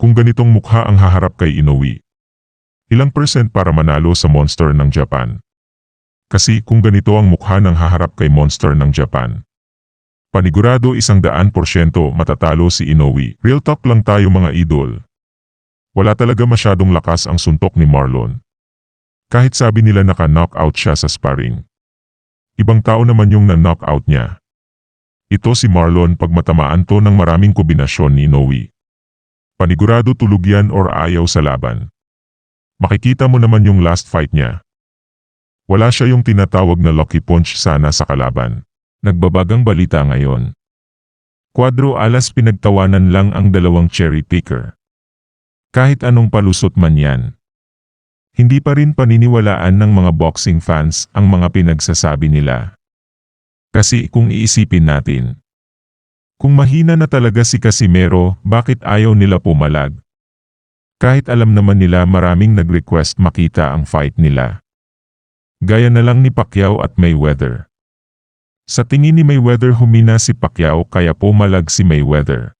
Kung ganitong mukha ang haharap kay Inoue, ilang percent para manalo sa monster ng Japan? Kasi kung ganito ang mukha ng haharap kay monster ng Japan, panigurado isang daan porsyento matatalo si Inoue. Real talk lang tayo mga idol. Wala talaga masyadong lakas ang suntok ni Marlon. Kahit sabi nila naka-knockout siya sa sparring. Ibang tao naman yung na-knockout niya. Ito si Marlon pag matamaan to ng maraming kombinasyon ni Inoue. Panigurado tulog yan or ayaw sa laban. Makikita mo naman yung last fight niya. Wala siya yung tinatawag na lucky punch sana sa kalaban. Nagbabagang balita ngayon. Kwadro alas pinagtawanan lang ang dalawang cherry picker. Kahit anong palusot man yan. Hindi pa rin paniniwalaan ng mga boxing fans ang mga pinagsasabi nila. Kasi kung iisipin natin, kung mahina na talaga si Casimero, bakit ayaw nila pumalag? Kahit alam naman nila maraming nag-request makita ang fight nila. Gaya na lang ni Pacquiao at Mayweather. Sa tingin ni Mayweather humina si Pacquiao kaya pumalag si Mayweather.